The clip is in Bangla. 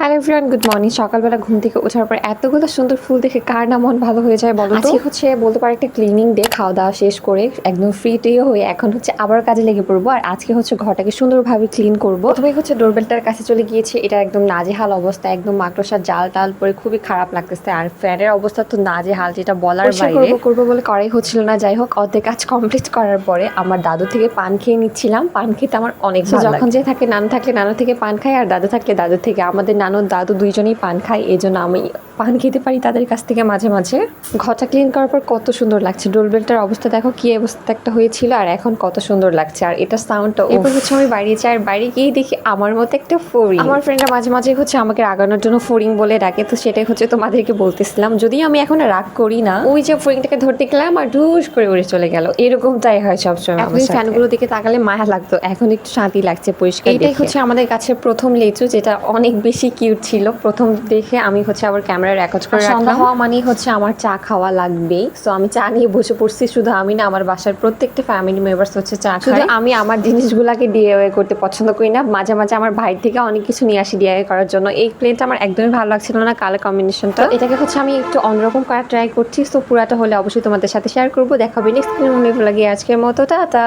হ্যালো এভরিওয়ান গুড মর্নিং সকালবেলা ঘুম থেকে ওঠার পর এতগুলো সুন্দর ফুল দেখে কার না মন ভালো হয়ে যায় বলো আজকে হচ্ছে বলতে পারো একটা ক্লিনিং ডে খাওয়া দাওয়া শেষ করে একদম ফ্রি টিও হয়ে এখন হচ্ছে আবার কাজে লেগে পড়ব। আর আজকে হচ্ছে ঘরটাকে সুন্দরভাবে ক্লিন করব। প্রথমে হচ্ছে ডোরবেলটার কাছে চলে গিয়েছে। এটা একদম নাজেহাল অবস্থা একদম মাকড়সার জাল টাল পরে খুবই খারাপ লাগতেছে। আর ফ্যানের অবস্থা তো নাজেহাল যেটা বলার বাইরে। করব করব বলে করাই হচ্ছিল না। যাই হোক অর্ধেক কাজ কমপ্লিট করার পরে আমার দাদু থেকে পান খেয়ে নিচ্ছিলাম। পান খেতে আমার অনেক যখন যে থাকে নানু থাকলে নানু থেকে পান খাই আর দাদু থাকলে দাদু থেকে। আমাদের নানু দাদু দুইজনেই পান খায় এই জন্য আমি পান খেতে পারি তাদের কাছ থেকে মাঝে মাঝে। ঘরটা ক্লিন করার পর কত সুন্দর লাগছে। ডোরবেলটার অবস্থা দেখো কি অবস্থা একটা হয়েছিল আর এখন কত সুন্দর লাগছে। আর এটা সাউন্ডটা এরপর হচ্ছে আমি বাইরে যাই আর বাইরে গিয়ে দেখি আমার মতো একটা ফড়িং। আমার ফ্রেন্ডরা মাঝে মাঝে হচ্ছে আমাকে রাগানোর জন্য ফোরিং বলে ডাকে তো সেটাই হচ্ছে তোমাদেরকে বলতেছিলাম। যদি আমি এখন রাগ করি না ওই যে ফোরিংটাকে ধরতে গেলাম আর ঢুস করে উড়ে চলে গেল। এরকমটাই হয় সবসময় এখন ফ্যানগুলো দিকে তাকালে মায়া লাগতো এখন একটু শান্তি লাগছে পরিষ্কার এটাই হচ্ছে আমাদের কাছে প্রথম লেচু যেটা অনেক বেশি কিউট ছিল। প্রথম দেখে আমি হচ্ছে আবার ক্যামেরা রেকর্ড করে সন্ধ্যা হওয়া মানেই হচ্ছে আমার চা খাওয়া লাগবেই। সো আমি চা নিয়ে বসে পড়ছি শুধু আমি না আমার বাসার প্রত্যেকটা ফ্যামিলি মেম্বার্স হচ্ছে চা শুধু আমি আমার জিনিসগুলোকে ডিআইওয়াই করতে পছন্দ করি না। মাঝে মাঝে আমার ভাই থেকে অনেক কিছু নিয়ে আসি ডিআইওয়াই করার জন্য। এই প্লেনটা আমার একদমই ভালো লাগছিল না কালার কম্বিনেশনটা এটাকে হচ্ছে আমি একটু অন্যরকম করার ট্রাই করছি। সো পুরাটা হলে অবশ্যই তোমাদের সাথে শেয়ার করব। দেখাবে নেক্সট লাগে আজকের মতো। টাটা!